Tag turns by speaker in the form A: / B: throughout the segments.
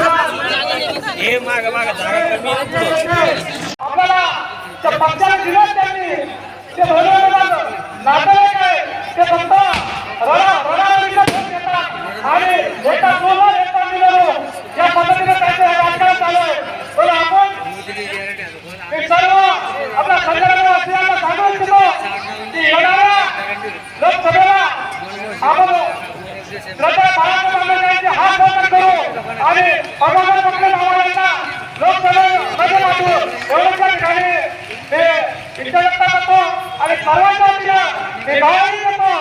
A: हे माग माग जागा कमी
B: आपल्याला त्या पक्षाला दिलं त्यांनी. ते भरवलं नातेवाईक आहे ते रडा आणि एका एका या पद्धतीने त्यांचं राजकारण चालू आहे. पण आपण सर्व आपल्या संघटना सांगू इच्छितो की येणाऱ्या लोकसभेला आपण श्रद्धा बाळासाहेब आंबेडकरांचे हात बंद करू आणि पवार पटेल आम्हाला लोकसभेमध्ये ठिकाणी ते इच्छा करतो आणि सर्वांच्या वतीनं ते गावाही देतो.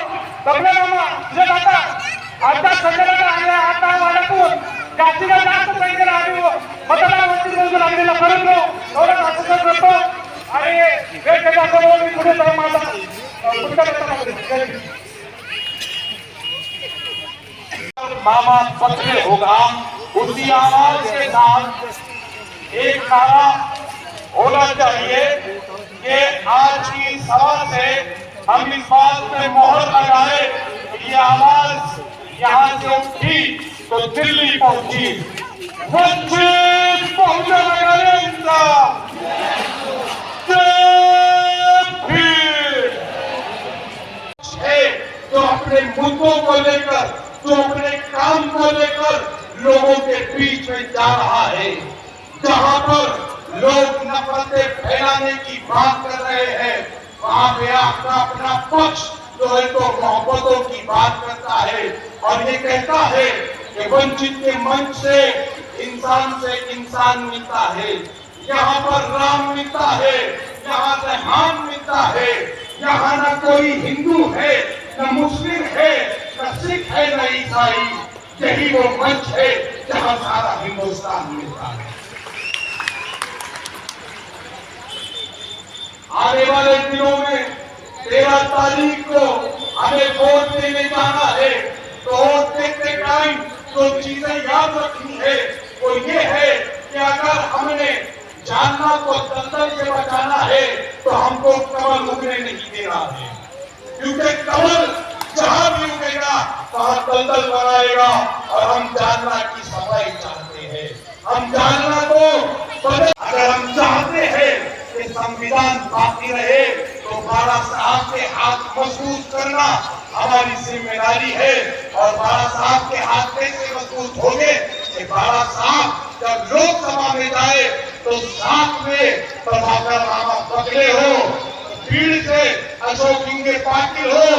B: मामा जे म्हणजे जातात आमच्या संघटना आणि आता वाड्यातून जास्तीत जास्त संख्येला आम्ही मतदार वंचित म्हणून आम्ही परंतु करतो. आणि वेगवेगळ्या समोर मी पुढे जाऊन माझा अ, पुढचा दाखवतो.
C: मामा पत्र होगा उसी आवाज के साथ एक नारा होना चाहिए कि आज की सभा से हम इस बात पे मोहर लगाए कि ये आवाज यहाँ से उठी तो दिल्ली पहुंची वंचित पहुंचा नरेंद्र जय भीम है जो अपने मुद्दों को लेकर जो अपने काम को लेकर लोगों के बीच में जा रहा है जहां पर लोग नफरतें फैलाने की बात कर रहे हैं वहां पे आपका अपना पक्ष जो है तो मोहब्बतों की बात करता है और ये कहता है कि वंचित के मंच से इंसान से इंसान मिलता है यहाँ पर राम मिलता है यहाँ रहमान मिलता है यहाँ न कोई हिंदू है न मुस्लिम है न सिख है न ईसाई यही वो मंच है जहाँ सारा हिंदुस्तान मिलता है आने वाले दिनों में तेरह तारीख को हमें वोट देने जाना है तो वोट देते टाइम जो चीजें याद रखनी है वो ये है कि अगर हमने जानना को दलदल से बचाना है तो हमको कमल उगने नहीं देना है क्योंकि कमल जहां भी उठेगा वहां दलदल बनाएगा और हम जानना की सफाई चाहते हैं. हम जानना को बदल अगर हम चाहते हैं कि संविधान बाकी रहे तो बाबा साहब के हाथ मजबूत करना हमारी जिम्मेदारी है। और बाबा साहब के हाथ कैसे मजबूत होंगे? कि बाबा साहब जब लोकसभा में जाए तो साथ में प्रभाकर रामा पकड़े हो। भीड़ से अशोक इंगे पाटिल हो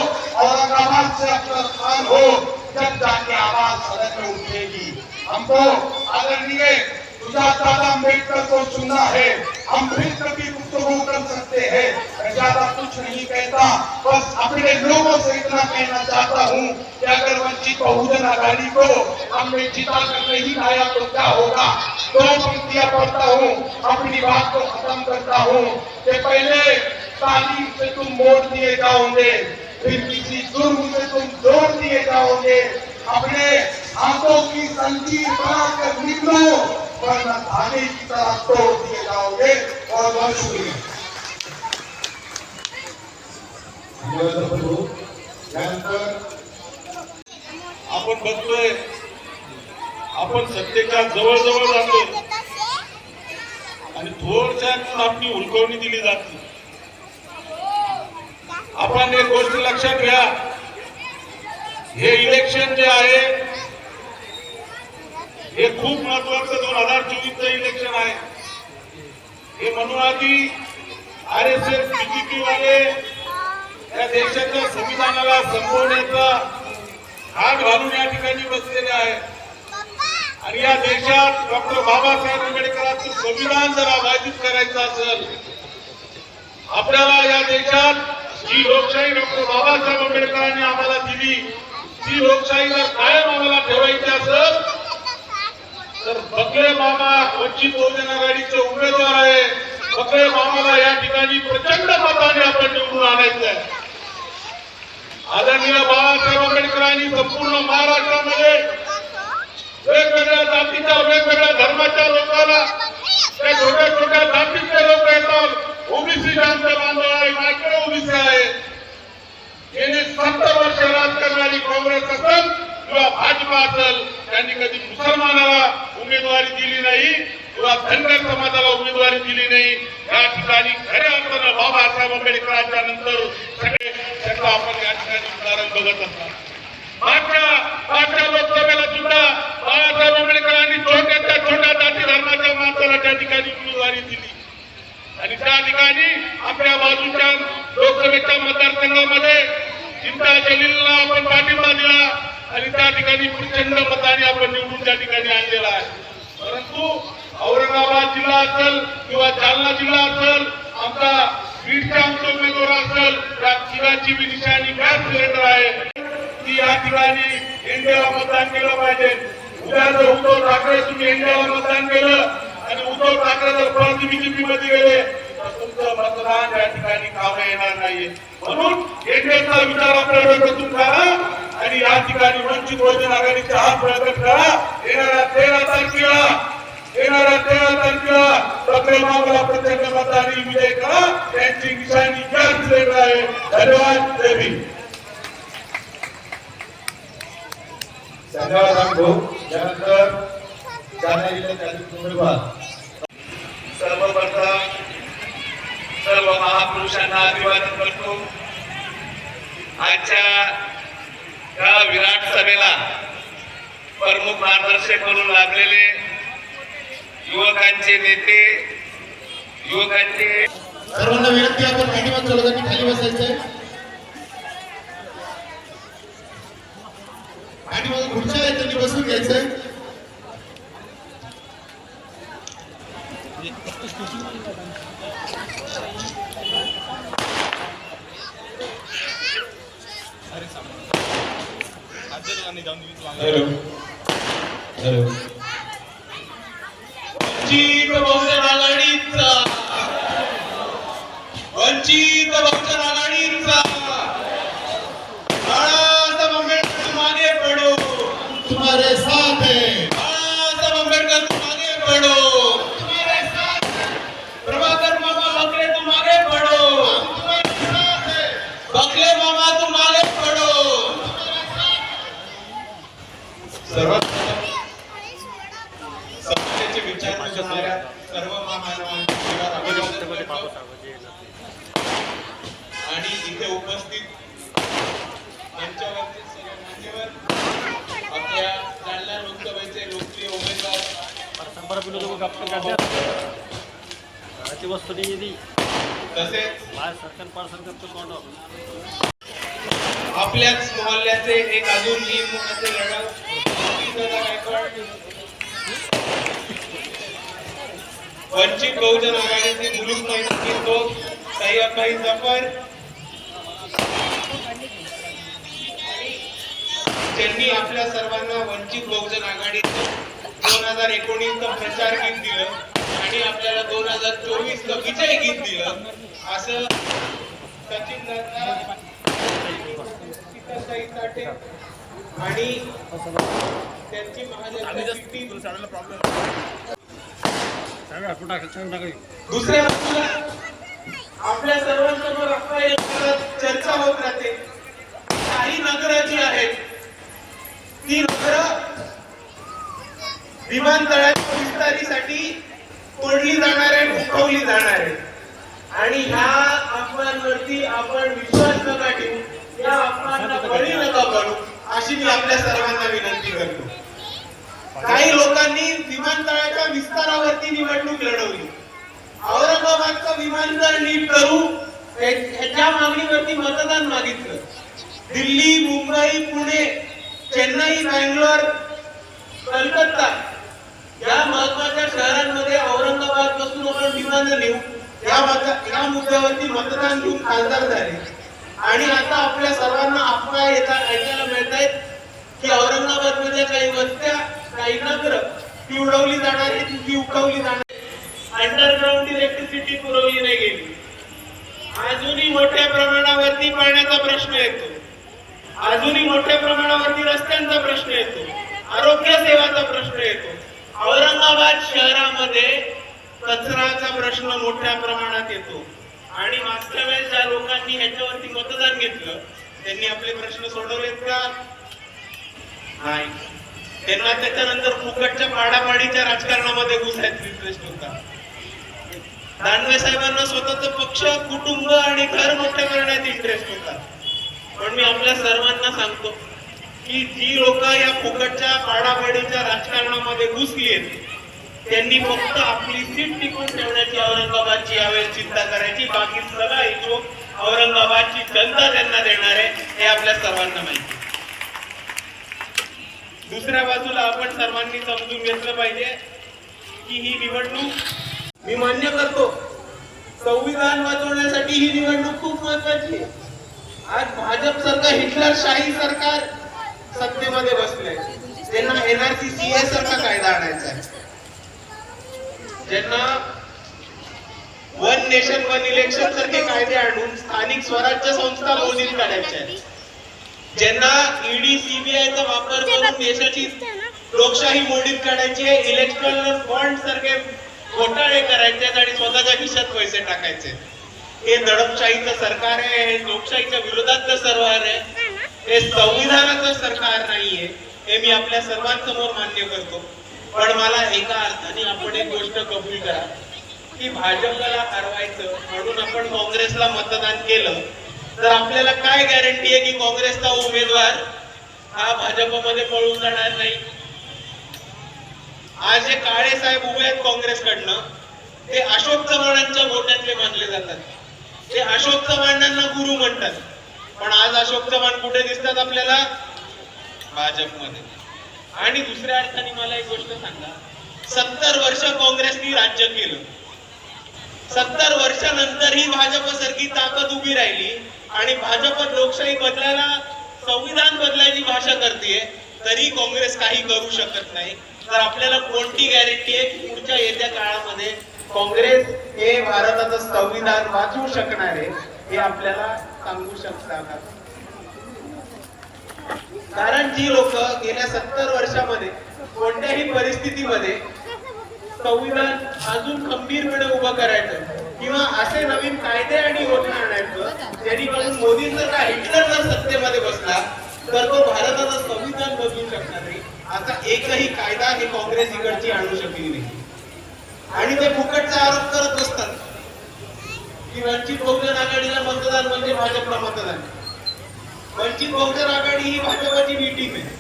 C: औरंगाबाद से अफसर खान हो जब जाके आवाज सदन में उठेगी हमको आदरणीय सुजात दादा अम्बेडकर को सुनना है हम फिर कभी गुफ्तगू कर सकते हैं मैं ज्यादा कुछ नहीं कहता बस अपने लोगों से इतना कहना चाहता हूँ कि अगर वंचित बहुजन आघाड़ी को हमने जिता कर नहीं लाया तो क्या होगा दो पंक्तियां पढ़ता हूँ अपनी बात को खत्म करता हूँ कि पहले तालीम से तुम मोड़ दिए जाओगे फिर किसी जुर्म से तुम जोड़ दिए जाओगे। अपने हाथों की संजीर बनाकर निकलो वरना धागे की तरह तोड़ दिए जाओगे। और वंश हुई
D: आपण बघतोय आपण सत्तेच्या जवळजवळ जातोय. आणि थोडक्यात आपली हुलकवणी दिली जाते. आपण एक गोष्ट लक्षात घ्या. हे इलेक्शन जे आहे हे खूप महत्वाचं दोन हजार चोवीसचं इलेक्शन आहे. हे मनुवादी आर एस एस बीजेपी वाले या देशाच्या संविधानाला संपवण्याचा हात घालून या ठिकाणी बसलेले आहे. आणि या देशात डॉक्टर बाबासाहेब आंबेडकरांचं संविधान जर अबाधित करायचं असेल आपल्याला या देशात जी लोकशाही डॉक्टर बाबासाहेब आंबेडकरांनी आम्हाला दिली. ती लोकशाही जर कायम आम्हाला ठेवायची असेल तर बकरे मामा वंचित बहुजन आघाडीचे उमेदवार आहे बकरे मामाला या ठिकाणी प्रचंड मताने आपण निवडून आणायचं आहे. आदरणीय बाबासाहेब आंबेडकरांनी संपूर्ण महाराष्ट्रामध्ये वेगवेगळ्या जातीच्या वेगवेगळ्या धर्माच्या लोकांना त्या छोट्या छोट्या जातीचे लोक येतात. ओबीसी ज्यांचे बांधव आहे मायक्रो ओबीसी आहे. गेली सत्तर वर्ष राज करणारी काँग्रेस असेल किंवा भाजपा असेल त्यांनी कधी मुसलमानाला उमेदवारी दिली नाही किंवा धनगर समाजाला उमेदवारी दिली नाही. या ठिकाणी खऱ्या अर्थानं बाबासाहेब आंबेडकरांच्या नंतर सगळे त्याचं आपण या ठिकाणी उदाहरण बघत असतात. मागच्या मागच्या लोकसभेला सुद्धा बाळासाहेब आंबेडकरांनी छोट्याच्या छोट्या जाती धर्माच्या माणसाला त्या ठिकाणी उमेदवारी दिली. आणि त्या ठिकाणी आपल्या बाजूच्या लोकसभेच्या मतदारसंघामध्ये चिंता जलीलला आपण पाठिंबा दिला आणि त्या ठिकाणी प्रचंड मताने आपण निवडून त्या ठिकाणी आणलेला आहे. परंतु औरंगाबाद जिल्हा असेल किंवा जालना जिल्हा असेल आमचा बीडचा आमचा उमेदवार असेल त्या तिघाची बी निशाणी गॅस सिलेंडर आहे. की या ठिकाणी इंडियाला मतदान केलं पाहिजे. उद्या जर उद्धव ठाकरे तुम्ही इंडियाला मतदान केलं. आणि उद्धव ठाकरे जर परत बीजेपी मध्ये गेले. तर तुमचं मतदान या ठिकाणी काम येणार नाहीये. म्हणून एकमेकांचा विचार आपल्याला डोक्यातून करा आणि या ठिकाणी वंचित बहुजन आघाडीचा हात प्रयत्न करा. येणाऱ्या तेरा तारखेला येणाऱ्या तेरा तारखेला प्रत्येक मामला प्रत्येक मतदानी विजय करा. त्यांची निशाणी गॅस सिलेंडर आहे. धन्यवाद. जय भीम.
E: धन्यवाद राम भाऊ त्यानंतर जालना जिल्ह्यातील उमेदवार
D: सर्वप्रथम सर्व महापुरुषांना अभिवादन करतो. आजच्या या विराट सभेला प्रमुख मार्गदर्शक म्हणून लाभलेले युवकांचे नेते युवकांचे
E: सर्वांना विनंती आहे, आपण पाठीमाग लोकांनी खाली बसायचंय. पाठीमागे खुर्च्या आहेत त्यांनी बसून घ्यायचंय. हॅलो. हॅलो.
F: वंचित बहुजन आघाडीचा. वंचित बहुजन आघाडीचा. बाळासाहेब आंबेडकर मागे पडो.
E: तुम्हारे साथ है
F: बाळासाहेब आंबेडकर तुम आगे पडो तुम्हारे साथ है. प्रभाकर मामा बकले तुम आगे पडो तुम्हारे साथ है. बकले मामा तुम आगे पडो सर्वात समाजाचे विचार करणाऱ्या सर्व महामानवांचे जीवावर अभिवादन करतो. आणि इथे उपस्थित मंचावरचे सर्व मान्यवर आपल्या जालना लोकसभेचे लोकप्रिय उमेदवार
A: वस्तू
F: तसेच आपल्याच मोहल्ल्याचे एक अजून लढत दादा गायकवाड वंचित बहुजन आघाडीचे मुलुक घेतो सय्यदभाई जफर ज्यांनी आपल्या सर्वांना वंचित बहुजन आघाडीचं दोन हजार एकोणीस प्रचार गीत दिलं आणि आपल्याला दोन हजार चोवीस विजय गीत दिलं. असं सचिन आणि त्यांची महाजनची टीम दुसऱ्या बाजूला आपल्या सर्वांसमोर चर्चा होत राहते. काही नगरं जी आहेत ती नगरं विमानतळाच्या विस्तारीसाठी तोडली जाणार आहे उठवली जाणार आहे आणि ह्या अफवांवरती आपण विश्वास नका ठेवू या अफवांना बळी नका पडू अशी मी आपल्या सर्वांना विनंती करतो काही लोकांनी विमानतळाच्या विस्तारावरती निवडणूक लढवली औरंगाबादचं विमानतळ नीट करू हे- ह्याच्या मागणीवरती मतदान मागितलं दिल्ली मुंबई पुणे चेन्नई बँगलोर कलकत्ता या महत्त्वाच्या शहरांमध्ये औरंगाबादपासून आपण विमानं नेऊ या या मुद्द्यावरती मतदान घेऊन खासदार झाले. आणि आता आपल्या सर्वांना अफवा येतात ऐकायला मिळत आहेत की औरंगाबादमध्ये काही वस्त्या काही नगर ती उडवली जाणार आहे ती उठवली जाणार अंडरग्राऊंड इलेक्ट्रिसिटी पुरवली नाही गेली. अजूनही मोठ्या प्रमाणावरती पाण्याचा प्रश्न येतो. अजूनही मोठ्या प्रमाणावरती रस्त्यांचा प्रश्न येतो. आरोग्य सेवाचा प्रश्न येतो. औरंगाबाद शहरामध्ये कचराचा प्रश्न मोठ्या प्रमाणात येतो. आणि मागच्या वेळेस ज्या लोकांनी ह्याच्यावरती मतदान घेतलं त्यांनी आपले प्रश्न सोडवलेत का? नाही. त्यांना त्याच्यानंतर फुकटच्या पाडापाडीच्या राजकारणामध्ये घुसायचा इंटरेस्ट होता. दानवे साहेबांना स्वतःच पक्ष कुटुंब आणि घर मोठं करण्यात इंटरेस्ट होता. पण मी आपल्या सर्वांना सांगतो की जी लोक या फुकटच्या पाडापाडीच्या राजकारणामध्ये घुसली त्यांनी फक्त आपली सीट टिकून ठेवण्याची औरंगाबादची यावेळेस चिंता करायची. बाकी सगळा हिशोब औरंगाबादची जनता त्यांना देणार आहे हे आपल्या सर्वांना माहिती दुसऱ्या बाजूला आपण सर्वांनी समजून घेतलं पाहिजे की ही निवडणूक मी मान्य करतो संविधान वाचवण्यासाठी ही निवडणूक खूप महत्वाची आहे. आज भाजप सरकार हिटलर शाही सरकार सत्तेमध्ये बसले त्यांना एनआरसी सीए सारखा कायदा आणायचा आहे. ज्यांना वन नेशन वन इलेक्शन सारखे कायदे आणून स्थानिक स्वराज्य संस्था मोदीत काढायच्या ज्यांना ईडी सीबीआयचा वापर करून देशाची लोकशाही मोडीत काढायची आहे इलेक्ट्रॉनिक फंड सारखे घोटाळे करायचे आणि स्वतःच्या खिशात पैसे टाकायचे हे दडपशाहीचं सरकार आहे हे लोकशाहीच्या विरोधातलं सरकार आहे. हे संविधानाचं सरकार नाहीये हे मी आपल्या सर्वांसमोर मान्य करतो. पण मला एका अर्थाने आपण एक गोष्ट कबूल करा की भाजपला हरवायचं म्हणून आपण काँग्रेसला मतदान केलं तर आपल्याला काय गॅरंटी आहे की काँग्रेसचा उमेदवार हा भाजपमध्ये पळून जाणार नाही? आज जे काळे साहेब उभे आहेत काँग्रेसकडनं ते अशोक चव्हाणांच्या गोट्यातले मानले जातात. ते अशोक चव्हाणांना गुरु म्हणतात. पण आज अशोक चव्हाण कुठे दिसतात आपल्याला? भाजपमध्ये. आणि दुसऱ्या अर्थाने मला एक गोष्ट सांगा. सत्तर वर्ष काँग्रेसनी राज्य केलं. सत्तर वर्षानंतरही भाजप सारखी ताकद उभी राहिली आणि भाजप लोकशाही बदलायला संविधान बदलायची भाषा करते तरी काँग्रेस काही करू शकत नाही. तर आपल्याला कोणती गॅरंटी आहे की पुढच्या येत्या काळामध्ये काँग्रेस हे भारताचं संविधान वाचवू शकणार आहे हे आपल्याला सांगू शकतात कारण जी लोक गेल्या सत्तर वर्षामध्ये कोणत्याही परिस्थितीमध्ये संविधान अजून खंबीरपणे उभं करायचं किंवा असे नवीन कायदे आणि योजना आणायचं जेणेकरून मोदी जर का हिटलर जर सत्तेमध्ये बसला तर तो भारताचं संविधान बदलू शकणार नाही. असा एकही कायदा हे काँग्रेस इकडची आणू शकली नाही. आणि ते फुकटचा आरोप करत असतात. की वंचित बहुजन आघाडीला मतदान म्हणजे भाजपला मतदान. वंचित बहुजन आघाडी ही भाजपाची मीटिंग टीम आहे.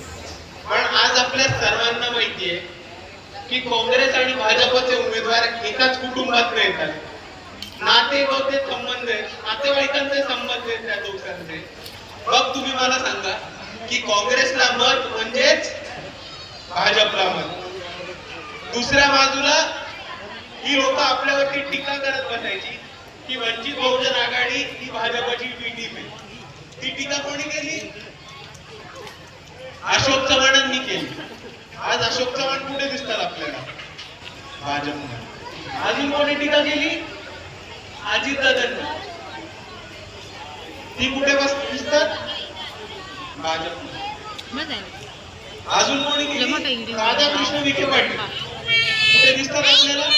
F: पण आज आपल्या सर्वांना माहिती आहे की काँग्रेस आणि भाजपचे उमेदवार एकाच कुटुंबात येतात. नाते बघते संबंध नातेवाईकांचे संबंध आहेत त्या दोघांचे मग तुम्ही मला सांगा की काँग्रेसला मत म्हणजेच भाजपला मत. दुसऱ्या बाजूला ही लोक आपल्यावरती टीका करत बसायची की वंचित बहुजन आघाडी ही भाजपची बी टीम आहे. ती टीका कोणी केली? अशोक चव्हाणांनी केली. आज अशोक चव्हाण कुठे दिसतात आपल्याला? भाजपमध्ये. अजून कोणी टीका केली? अजितदादांनी ती कुठे बस दिसतात? भाजपमध्ये. अजून कोणी केली? राधाकृष्ण विखे पाटील. कुठे दिसतात आपल्याला?